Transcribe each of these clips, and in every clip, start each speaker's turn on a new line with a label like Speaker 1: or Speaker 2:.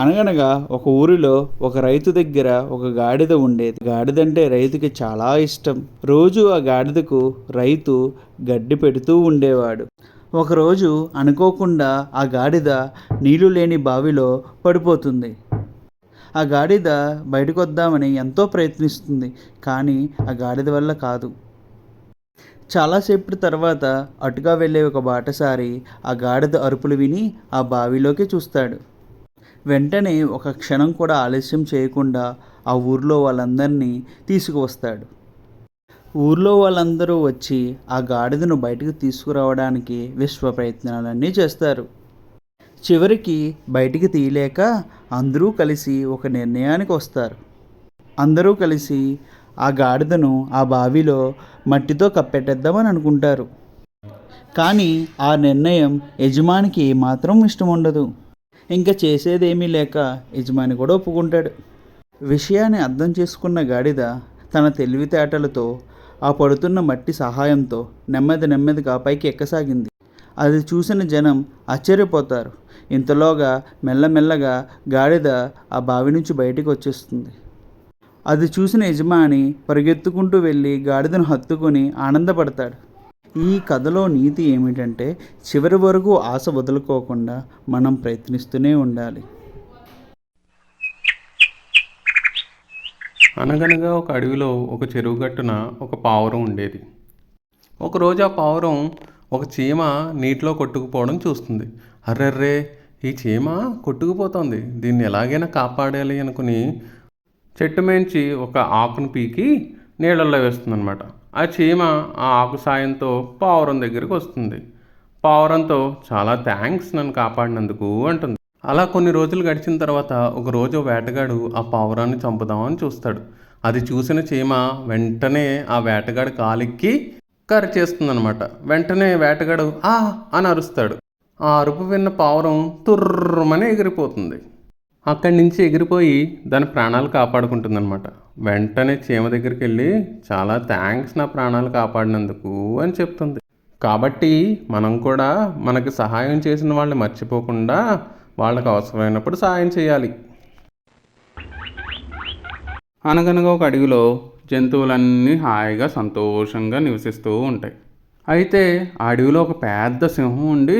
Speaker 1: అనగనగా ఒక ఊరిలో ఒక రైతు దగ్గర ఒక గాడిద ఉండేది. గాడిదంటే రైతుకి చాలా ఇష్టం. రోజు ఆ గాడిదకు రైతు గడ్డి పెడుతూ ఉండేవాడు. ఒకరోజు అనుకోకుండా ఆ గాడిద నీళ్ళు లేని బావిలో పడిపోతుంది. ఆ గాడిద బయటకు వద్దామని ఎంతో ప్రయత్నిస్తుంది కానీ ఆ గాడిద వల్ల కాదు. చాలాసేపటి తర్వాత అటుగా వెళ్ళే ఒక బాటసారి ఆ గాడిద అరుపులు విని ఆ బావిలోకి చూస్తాడు. వెంటనే ఒక క్షణం కూడా ఆలస్యం చేయకుండా ఆ ఊర్లో వాళ్ళందరినీ తీసుకువస్తాడు. ఊర్లో వాళ్ళందరూ వచ్చి ఆ గాడిదను బయటకు తీసుకురావడానికి విశ్వ ప్రయత్నాలన్నీ చేస్తారు. చివరికి బయటికి తీయలేక అందరూ కలిసి ఒక నిర్ణయానికి వస్తారు. అందరూ కలిసి ఆ గాడిదను ఆ బావిలో మట్టితో కప్పెట్టేద్దామని అనుకుంటారు. కానీ ఆ నిర్ణయం యజమానికి ఏమాత్రం ఇష్టం ఉండదు ఇంకా చేసేదేమీ లేక యజమాని కూడా ఒప్పుకుంటాడు. విషయాన్ని అర్థం చేసుకున్న గాడిద తన తెలివితేటలతో ఆ పడుతున్న మట్టి సహాయంతో నెమ్మది నెమ్మదిగా పైకి ఎక్కసాగింది. అది చూసిన జనం ఆశ్చర్యపోతారు. ఇంతలోగా మెల్లమెల్లగా గాడిద ఆ బావి నుంచి బయటికి వచ్చేస్తుంది అది చూసిన యజమాని పరిగెత్తుకుంటూ వెళ్ళి గాడిదను హత్తుకొని ఆనందపడతాడు. ఈ కథలో నీతి ఏమిటంటే చివరి వరకు ఆశ వదులుకోకుండా మనం ప్రయత్నిస్తూనే ఉండాలి.
Speaker 2: అనగనగా ఒక అడవిలో ఒక చెరువు గట్టున ఒక పావురం ఉండేది. ఒకరోజు ఆ పావురం ఒక చీమ నీటిలో కొట్టుకుపోవడం చూస్తుంది. అర్రర్రే ఈ చీమ కొట్టుకుపోతోంది. దీన్ని ఎలాగైనా కాపాడాలి అనుకుని చెట్టు మేంచి ఒక ఆకును పీకి నీళ్ళల్లో వేస్తుందన్నమాట. ఆ చీమ ఆ ఆకు సాయంతో పావురం దగ్గరికి వస్తుంది. పావురంతో చాలా థ్యాంక్స్ నన్ను కాపాడినందుకు అంటుంది. అలా కొన్ని రోజులు గడిచిన తర్వాత ఒక రోజు వేటగాడు ఆ పావురాన్ని చంపుదామని చూస్తాడు. అది చూసిన చీమ వెంటనే ఆ వేటగాడు కాలిక్కి కర్ర చేస్తుందనమాట వెంటనే వేటగాడు ఆ! అని అరుస్తాడు. ఆ అరుపు విన్న పావురం తుర్రమని ఎగిరిపోతుంది. అక్కడి నుంచి ఎగిరిపోయి దాని ప్రాణాలు కాపాడుకుంటుందన్నమాట. వెంటనే చీమ దగ్గరికి వెళ్ళి చాలా థ్యాంక్స్ నా ప్రాణాలు కాపాడినందుకు అని చెప్తుంది. కాబట్టి మనం కూడా మనకి సహాయం చేసిన వాళ్ళని మర్చిపోకుండా వాళ్ళకి అవసరమైనప్పుడు సహాయం చేయాలి. అనగనగా ఒక అడవిలో జంతువులన్నీ హాయిగా సంతోషంగా నివసిస్తూ ఉంటాయి. అయితే ఆ అడవిలో ఒక పెద్ద సింహం ఉండి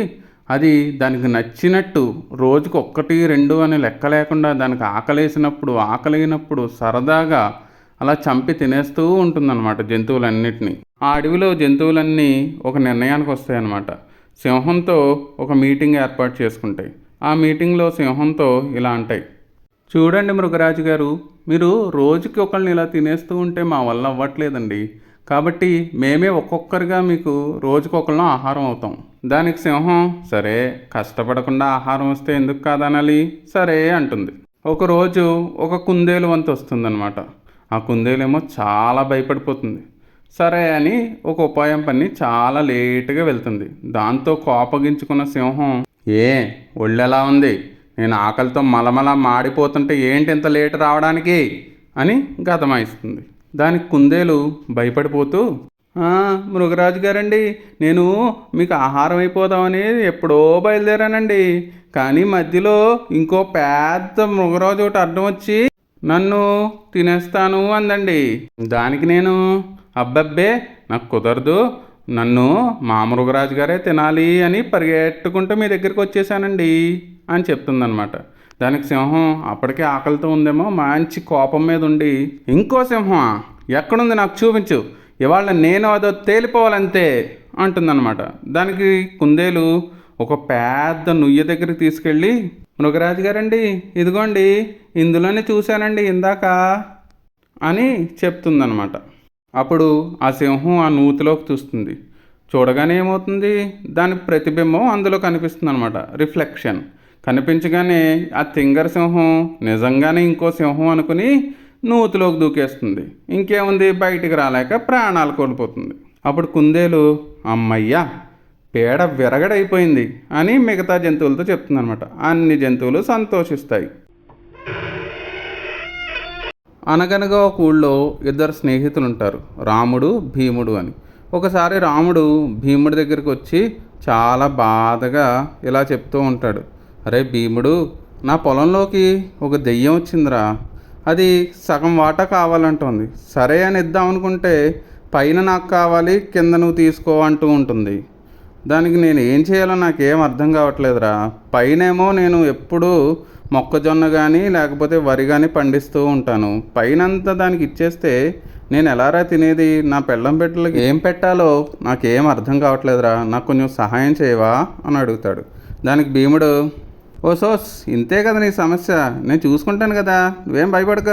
Speaker 2: అది దానికి నచ్చినట్టు రోజుకు ఒక్కటి రెండు అని లెక్క లేకుండా దానికి ఆకలేసినప్పుడు ఆకలిగినప్పుడు సరదాగా అలా చంపి తినేస్తూ ఉంటుందన్నమాట జంతువులన్నిటినీ. ఆ అడవిలో జంతువులన్నీ ఒక నిర్ణయానికి వస్తాయన్నమాట. సింహంతో ఒక మీటింగ్ ఏర్పాటు చేసుకుంటాయి ఆ మీటింగ్లో సింహంతో ఇలా అంటాయి. చూడండి మృగరాజు గారు మీరు రోజుకి ఒకళ్ళని ఇలా తినేస్తూ ఉంటే మా వల్ల అవ్వట్లేదండి. కాబట్టి మేమే ఒక్కొక్కరిగా మీకు రోజుకొకళ్ళం ఆహారం అవుతాం. దానికి సింహం సరే కష్టపడకుండా ఆహారం వస్తే ఎందుకు కాదనాలి? సరే అంటుంది. ఒకరోజు ఒక కుందేలు వంతు వస్తుందన్నమాట. ఆ కుందేలేమో చాలా భయపడిపోతుంది. సరే అని ఒక ఉపాయం పని చాలా లేటుగా వెళ్తుంది. దాంతో కోపగించుకున్న సింహం ఏ ఒళ్ళెలా ఉంది? నేను ఆకలితో మలమల మాడిపోతుంటే ఏంటి ఇంత లేటు రావడానికి? అని గతమాయిస్తుంది. దానికి కుందేలు భయపడిపోతూ మృగరాజు గారండి నేను మీకు ఆహారం అయిపోదామని ఎప్పుడో బయలుదేరానండి. కానీ మధ్యలో ఇంకో పెద్ద మృగరాజు ఒకటి అడ్డం వచ్చి నన్ను తినేస్తాను అందండి. దానికి నేను అబ్బబ్బే నాకు కుదరదు. నన్ను మా మృగరాజు గారే తినాలి అని పరిగెట్టుకుంటూ మీ దగ్గరికి వచ్చేసానండి అని చెప్తుందనమాట దానికి సింహం అప్పటికే ఆకలితో ఉందేమో మంచి కోపం మీద ఉండి ఇంకో సింహం ఎక్కడుంది నాకు చూపించు. ఇవాళ నేను అదో తేలిపోవాలంతే అంటుందన్నమాట. దానికి కుందేలు ఒక పెద్ద నుయ్య దగ్గరికి తీసుకెళ్ళి మృగరాజు గారండి ఇదిగోండి ఇందులోనే చూశానండి ఇందాక అని చెప్తుందనమాట అప్పుడు ఆ సింహం ఆ నూతిలోకి చూస్తుంది. చూడగానే ఏమవుతుంది? దాని ప్రతిబింబం అందులో కనిపిస్తుంది అనమాట రిఫ్లెక్షన్. కనిపించగానే ఆ తింగర సింహం నిజంగానే ఇంకో సింహం అనుకుని నూతిలోకి దూకేస్తుంది. ఇంకేముంది? బయటికి రాలేక ప్రాణాలు కోల్పోతుంది. అప్పుడు కుందేలు అమ్మయ్యా పేడ విరగడైపోయింది అని మిగతా జంతువులతో చెప్తుందనమాట అన్ని జంతువులు సంతోషిస్తాయి. అనగనగా ఒక ఊళ్ళో ఇద్దరు స్నేహితులు ఉంటారు రాముడు భీముడు అని. ఒకసారి రాముడు భీముడి దగ్గరికి వచ్చి చాలా బాధగా ఇలా చెప్తూ ఉంటాడు. అరే భీముడు నా పొలంలోకి ఒక దెయ్యం వచ్చిందిరా. అది సగం వాటా కావాలంటుంది. సరే అని ఇద్దాం అనుకుంటే పైన నాకు కావాలి కింద నువ్వు తీసుకో అంటూ ఉంటుంది. దానికి నేను ఏం చేయాలో నాకేం అర్థం కావట్లేదురా. పైనేమో నేను ఎప్పుడూ మొక్కజొన్న కానీ లేకపోతే వరి కానీ పండిస్తూ ఉంటాను. పైనంతా దానికి ఇచ్చేస్తే నేను ఎలారా తినేది? నా పెళ్ళం పెట్టలకి ఏం పెట్టాలో నాకేం అర్థం కావట్లేదురా. నాకు కొంచెం సహాయం చేయవా? అని అడుగుతాడు. దానికి భీముడు ఓ సోస్ ఇంతే కదా నీ సమస్య. నేను చూసుకుంటాను కదా. నువ్వేం భయపడక.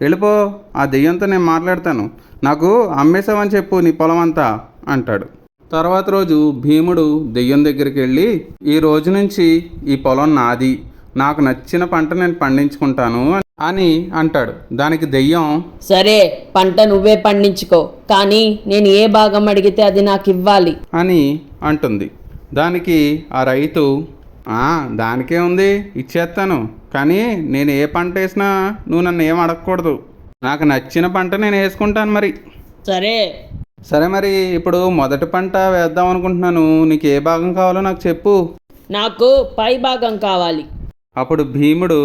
Speaker 2: వెళ్ళిపో. ఆ దెయ్యంతో నేను మాట్లాడతాను. నాకు అమ్మేసావని చెప్పు నీ పొలం అంతా అంటాడు. తర్వాత రోజు భీముడు దెయ్యం దగ్గరికి వెళ్ళి ఈ రోజు నుంచి ఈ పొలం నాది. నాకు నచ్చిన పంట నేను పండించుకుంటాను అని అంటాడు. దానికి దెయ్యం
Speaker 3: సరే పంట నువ్వే పండించుకో. కానీ నేను ఏ భాగం అడిగితే అది నాకు ఇవ్వాలి.
Speaker 2: అని అంటుంది. దానికి ఆ రైతు "ఆ, దానికే ఉంది ఇచ్చేస్తాను. కానీ నేను ఏ పంట వేసినా నువ్వు నన్ను ఏం అడగకూడదు. నాకు నచ్చిన పంట నేను వేసుకుంటాను మరి.
Speaker 3: సరే.
Speaker 2: సరే మరి ఇప్పుడు మొదటి పంట వేద్దాం అనుకుంటున్నాను. నీకు ఏ భాగం కావాలో నాకు చెప్పు.
Speaker 3: నాకు పై భాగం కావాలి.
Speaker 2: అప్పుడు భీముడు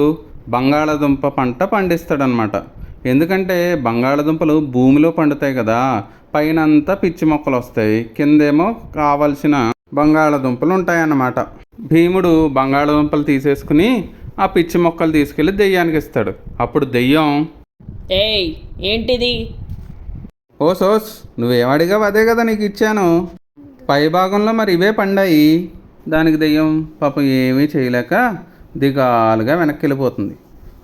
Speaker 2: బంగాళాదుంప పంట పండిస్తాడనమాట. ఎందుకంటే బంగాళాదుంపలు భూమిలో పండుతాయి కదా పైన అంతా పిచ్చి మొక్కలు వస్తాయి. కిందేమో కావలసిన బంగాళాదుంపలు ఉంటాయన్నమాట. భీముడు బంగాళాదుంపలు తీసేసుకుని ఆ పిచ్చి మొక్కలు తీసుకెళ్ళి దెయ్యానికి ఇస్తాడు. అప్పుడు దెయ్యం
Speaker 3: ఏయ్ ఏంటిది?
Speaker 2: ఓ సోస్ నువ్వేమడిగావు అదే కదా నీకు ఇచ్చాను. పై భాగంలో మరి ఇవే పండాయి. దానికి దెయ్యం పాపం ఏమీ చేయలేక దిగాలుగా వెనక్కి వెళ్ళిపోతుంది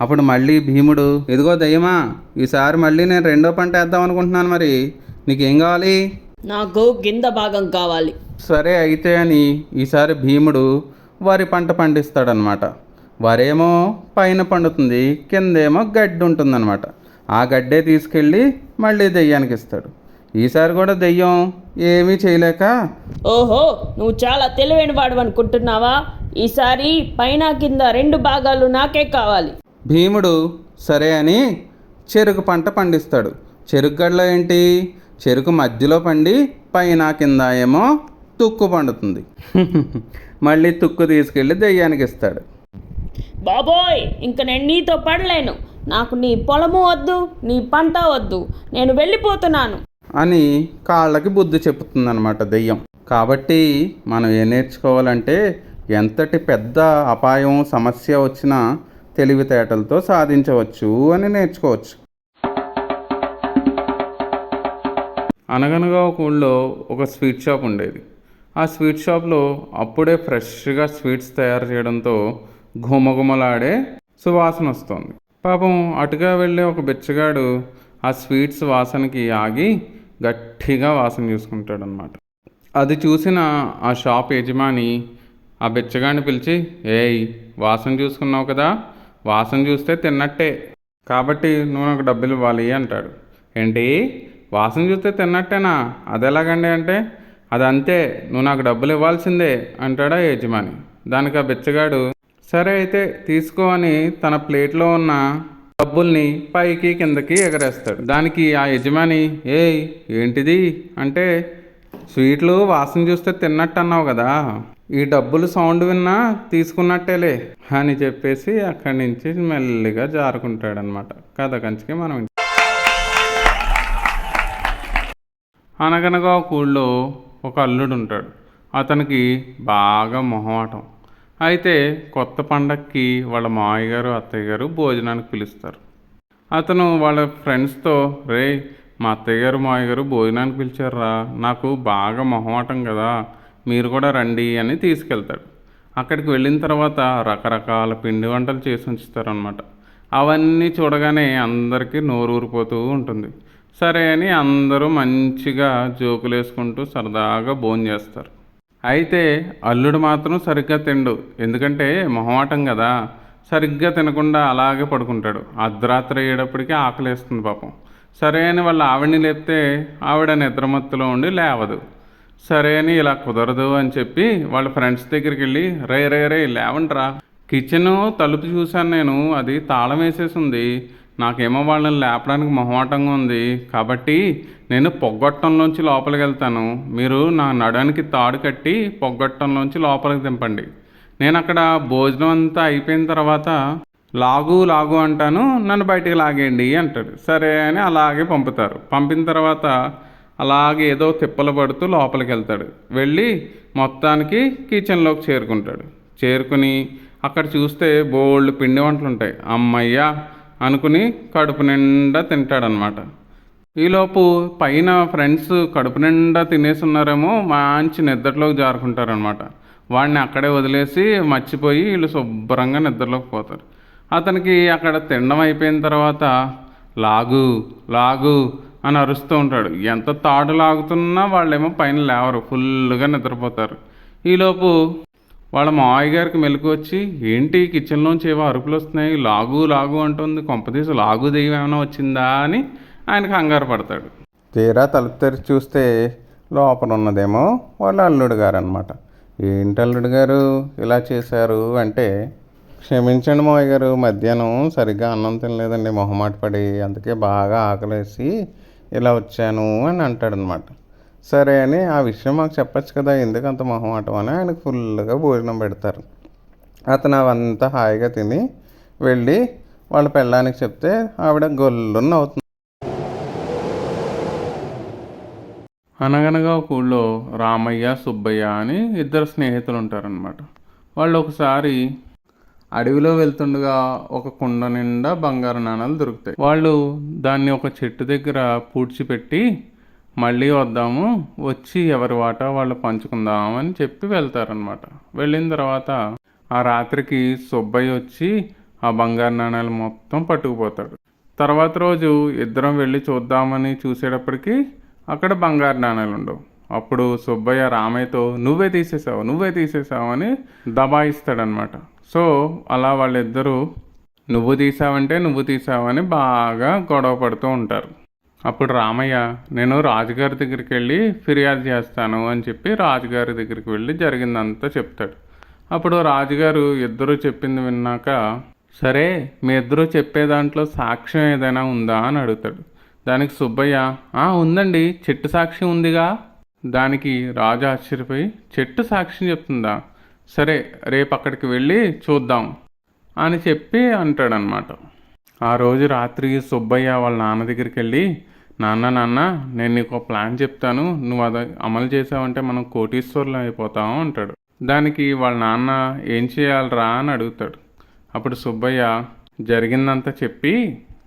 Speaker 2: అప్పుడు మళ్ళీ భీముడు ఇదిగో దయ్యమా ఈసారి మళ్ళీ నేను రెండో పంట వేద్దాం అనుకుంటున్నాను మరి. నీకేం కావాలి?
Speaker 3: నాకు కింద భాగం కావాలి.
Speaker 2: సరే అయితే అని ఈసారి భీముడు వరి పంట పండిస్తాడనమాట వరేమో పైన పండుతుంది కిందేమో గడ్డి ఉంటుందన్నమాట. ఆ గడ్డే తీసుకెళ్ళి మళ్ళీ దెయ్యానికి ఇస్తాడు. ఈసారి కూడా దెయ్యం ఏమీ చేయలేక
Speaker 3: ఓహో నువ్వు చాలా తెలివైన వాడు అనుకుంటున్నావా ఈసారి పైన కింద రెండు భాగాలు నాకే కావాలి.
Speaker 2: భీముడు సరే అని చెరుకు పంట పండిస్తాడు. చెరుకు గడ్డలో ఏంటి? చెరుకు మధ్యలో పండి పైన కింద ఏమో తుక్కు పండుతుంది. మళ్ళీ తుక్కు తీసుకెళ్ళి దెయ్యానికి ఇస్తాడు.
Speaker 3: బాబోయ్ ఇంక నేను నీతో పడలేను. నాకు నీ పొలము వద్దు నీ పంట వద్దు. నేను వెళ్ళిపోతున్నాను.
Speaker 2: అని కాళ్ళకి బుద్ధి చెప్తుందనమాట దెయ్యం. కాబట్టి మనం ఏం నేర్చుకోవాలంటే ఎంతటి పెద్ద అపాయం సమస్య వచ్చినా తెలివితేటలతో సాధించవచ్చు అని నేర్చుకోవచ్చు. అనగనగా ఒక ఊళ్ళో ఒక స్వీట్ షాప్ ఉండేది. ఆ స్వీట్ షాప్లో అప్పుడే ఫ్రెష్గా స్వీట్స్ తయారు చేయడంతో ఘుమఘుమలాడే సువాసన వస్తుంది. పాపం అటుగా వెళ్ళే ఒక బిచ్చగాడు ఆ స్వీట్స్ వాసనకి ఆగి గట్టిగా వాసన చూసుకుంటాడనమాట అది చూసిన ఆ షాప్ యజమాని ఆ బిచ్చగాడిని పిలిచి ఏయ్ వాసన చూసుకున్నావు కదా? వాసన చూస్తే తిన్నట్టే. కాబట్టి నువ్వు నాకు డబ్బులు ఇవ్వాలి అంటాడు. ఏంటి? వాసన చూస్తే తిన్నట్టేనా? అది ఎలాగండి అంటే అది అంతే నువ్వు నాకు డబ్బులు ఇవ్వాల్సిందే అంటాడా యజమాని. దానికి ఆ బిచ్చగాడు సరే అయితే తీసుకో అని తన ప్లేట్లో ఉన్న డబ్బుల్ని పైకి కిందకి ఎగరేస్తాడు. దానికి ఆ యజమాని ఏయ్ ఏంటిది? అంటే స్వీట్లు వాసన చూస్తే తిన్నట్టు అన్నావు కదా ఈ డబ్బులు సౌండ్ విన్నా తీసుకున్నట్టేలే అని చెప్పేసి అక్కడి నుంచి మెల్లిగా జారుకుంటాడనమాట కథ కంచికి మనం అనగనగా ఒక ఊళ్ళో ఒక అల్లుడు ఉంటాడు. అతనికి బాగా మొహమాటం. అయితే కొత్త పండక్కి వాళ్ళ మావయ్య గారు అత్తయ్య గారు భోజనానికి పిలుస్తారు. అతను వాళ్ళ ఫ్రెండ్స్తో రే మా అత్తయ్య గారు మామయ్య గారు భోజనానికి పిలిచారా నాకు బాగా మొహమాటం కదా. మీరు కూడా రండి అని తీసుకెళ్తాడు. అక్కడికి వెళ్ళిన తర్వాత రకరకాల పిండి వంటలు చేసి ఉంచుతారనమాట అవన్నీ చూడగానే అందరికీ నోరు ఊరిపోతూ ఉంటుంది. సరే అని అందరూ మంచిగా జోకులు వేసుకుంటూ సరదాగా భోజనం చేస్తారు. అయితే అల్లుడు మాత్రం సరిగ్గా తిండు. ఎందుకంటే మొహమాటం కదా. సరిగ్గా తినకుండా అలాగే పడుకుంటాడు. అర్ధరాత్రి అయ్యేటప్పటికీ ఆకలేస్తుంది పాపం. సరే అని వాళ్ళ ఆవిడని లేపితే ఆవిడ నిద్రమత్తులో ఉండి లేవదు. సరే అని ఇలా కుదరదు అని చెప్పి వాళ్ళ ఫ్రెండ్స్ దగ్గరికి వెళ్ళి రే రే రే లేవండ్రా. కిచెన్ తలుపు చూశాను నేను. అది తాళం వేసేసి ఉంది నాకేమో వాళ్ళని లేపడానికి మొహమాటంగా ఉంది. కాబట్టి నేను పొగ్గొట్టంలోంచి లోపలికి వెళ్తాను. మీరు నా నడానికి తాడు కట్టి పొగ్గొట్టంలోంచి లోపలికి దింపండి. నేను అక్కడ భోజనం అంతా అయిపోయిన తర్వాత లాగు లాగు అంటాను. నన్ను బయటికి లాగేయండి అంటాడు సరే అని అలాగే పంపుతారు. పంపిన తర్వాత అలాగే ఏదో తిప్పలు పడుతూ లోపలికి వెళ్తాడు. వెళ్ళి మొత్తానికి కిచెన్లోకి చేరుకుంటాడు. చేరుకుని అక్కడ చూస్తే బోల్డ్ పిండి వంటలు ఉంటాయి అమ్మయ్యా! అనుకుని కడుపు నిండా తింటాడనమాట. ఈలోపు పైన ఫ్రెండ్స్ కడుపు నిండా తినేసి ఉన్నారేమో మంచి నిద్రలోకి జారుకుంటారనమాట. వాడిని అక్కడే వదిలేసి మర్చిపోయి వీళ్ళు శుభ్రంగా నిద్రలోకి పోతారు. అతనికి అక్కడ తినడం అయిపోయిన తర్వాత లాగు లాగు అని అరుస్తూ ఉంటాడు. ఎంత తాడు లాగుతున్నా వాళ్ళేమో పైన లేవరు ఫుల్గా నిద్రపోతారు. ఈలోపు వాళ్ళ మావయ్య గారికి మెలకు వచ్చి ఏంటి కిచెన్లోంచి ఏవో అరుపులు వస్తున్నాయి? లాగు లాగు అంటుంది. కొంపతీసి లాగు దెయ్యం ఏమైనా వచ్చిందా? అని ఆయన కంగారు పడతాడు.
Speaker 4: తీరా తలుపు తెరిచి చూస్తే లోపల ఉన్నదేమో వాళ్ళ అల్లుడు గారు అనమాట ఏంటి అల్లుడు గారు? ఇలా చేశారు? అంటే క్షమించండి మావయ్య గారు మధ్యాహ్నం సరిగ్గా అన్నం తినలేదండి మొహమాట పడి అందుకే బాగా ఆకలేసి ఇలా వచ్చాను అని అంటాడనమాట సరే అని ఆ విషయం మాకు చెప్పచ్చు కదా ఎందుకు అంత మొహమాటం అని ఆయనకు ఫుల్గా భోజనం పెడతారు. అతను అవంతా హాయిగా తిని వెళ్ళి వాళ్ళ పెళ్ళానికి చెప్తే ఆవిడ గొల్లున్న అవుతుంది
Speaker 2: అనగనగా ఒక ఊళ్ళో రామయ్య సుబ్బయ్య అని ఇద్దరు స్నేహితులు ఉంటారనమాట వాళ్ళు ఒకసారి అడవిలో వెళ్తుండగా ఒక కుండ నిండా బంగారు నాణాలు దొరుకుతాయి. వాళ్ళు దాన్ని ఒక చెట్టు దగ్గర పూడ్చిపెట్టి మళ్ళీ వద్దాము వచ్చి ఎవరి వాటా వాళ్ళు పంచుకుందాం అని చెప్పి వెళ్తారనమాట వెళ్ళిన తర్వాత ఆ రాత్రికి సుబ్బయ్య వచ్చి ఆ బంగారు నాణాలు మొత్తం పట్టుకుపోతాడు. తర్వాత రోజు ఇద్దరం వెళ్ళి చూద్దామని చూసేటప్పటికి అక్కడ బంగారు నాణాలు ఉండవు. అప్పుడు సుబ్బయ్య రామయ్యతో నువ్వే తీసేసావు నువ్వే తీసేసావు అని దబాయిస్తాడనమాట సో అలా వాళ్ళిద్దరూ నువ్వు తీసావంటే నువ్వు తీసావని బాగా గొడవ పడుతూ ఉంటారు. అప్పుడు రామయ్య నేను రాజుగారి దగ్గరికి వెళ్ళి ఫిర్యాదు చేస్తాను అని చెప్పి రాజుగారి దగ్గరికి వెళ్ళి జరిగిందంతా చెప్తాడు. అప్పుడు రాజుగారు ఇద్దరు చెప్పింది విన్నాక సరే మీ ఇద్దరు చెప్పే దాంట్లో సాక్ష్యం ఏదైనా ఉందా? అని అడుగుతాడు. దానికి సుబ్బయ్య "ఆ, ఉందండి చెట్టు సాక్షి ఉందిగా. దానికి రాజు ఆశ్చర్యపోయి చెట్టు సాక్ష్యం చెప్తుందా? సరే రేపు అక్కడికి వెళ్ళి చూద్దాం అని చెప్పి అంటాడనమాట ఆ రోజు రాత్రి సుబ్బయ్య వాళ్ళ నాన్న దగ్గరికి వెళ్ళి నాన్న నాన్న నేను నీకు ఒక ప్లాన్ చెప్తాను. నువ్వు అది అమలు చేసావంటే మనం కోటీశ్వర్లు అయిపోతాం అంటాడు. దానికి వాళ్ళ నాన్న ఏం చేయాలరా? అని అడుగుతాడు. అప్పుడు సుబ్బయ్య జరిగిందంతా చెప్పి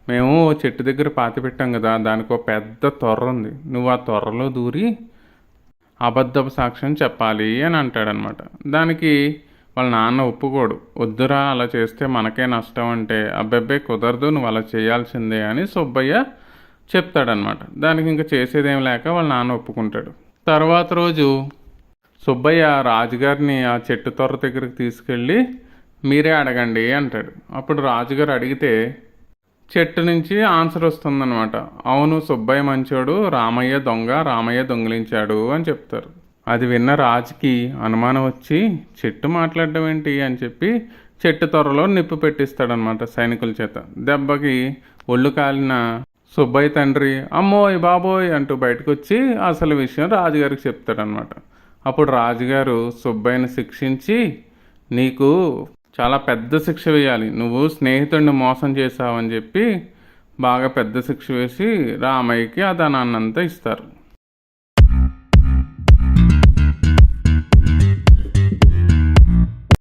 Speaker 2: మేము ఓ చెట్టు దగ్గర పాతి పెట్టాం కదా దానికి ఒక పెద్ద తొర్ర ఉంది. నువ్వు ఆ తొర్రలో దూరి అబద్ధపు సాక్ష్యం చెప్పాలి అని అంటాడనమాట. దానికి వాళ్ళ నాన్న ఒప్పుకోడు. వద్దురా అలా చేస్తే మనకే నష్టం అంటే అబ్బాయి కుదరదు నువ్వు అలా చేయాల్సిందే అని సుబ్బయ్య చెప్తాడనమాట దానికి ఇంకా చేసేదేం లేక వాళ్ళ నాన్న ఒప్పుకుంటాడు. తర్వాత రోజు సుబ్బయ్య రాజుగారిని ఆ చెట్టు తొర్ర దగ్గరికి తీసుకెళ్ళి మీరే అడగండి అంటాడు. అప్పుడు రాజుగారు అడిగితే చెట్టు నుంచి ఆన్సర్ వస్తుందన్నమాట. అవును సుబ్బయ్య మంచోడు రామయ్య దొంగ రామయ్య దొంగిలించాడు అని చెప్తారు. అది విన్న రాజుకి అనుమానం వచ్చి చెట్టు మాట్లాడడం ఏంటి? అని చెప్పి చెట్టు త్వరలో నిప్పు పెట్టిస్తాడనమాట సైనికుల చేత. దెబ్బకి ఒళ్ళు కాలిన సుబ్బయ్య తండ్రి అమ్మోయ్ బాబోయ్ అంటూ బయటకు వచ్చి అసలు విషయం రాజుగారికి చెప్తాడనమాట. అప్పుడు రాజుగారు సుబ్బయ్యని శిక్షించి నీకు చాలా పెద్ద శిక్ష వేయాలి. నువ్వు స్నేహితుడిని మోసం చేశావని చెప్పి బాగా పెద్ద శిక్ష వేసి రామయ్యకి ఆ ధనాన్నంతా ఇస్తారు.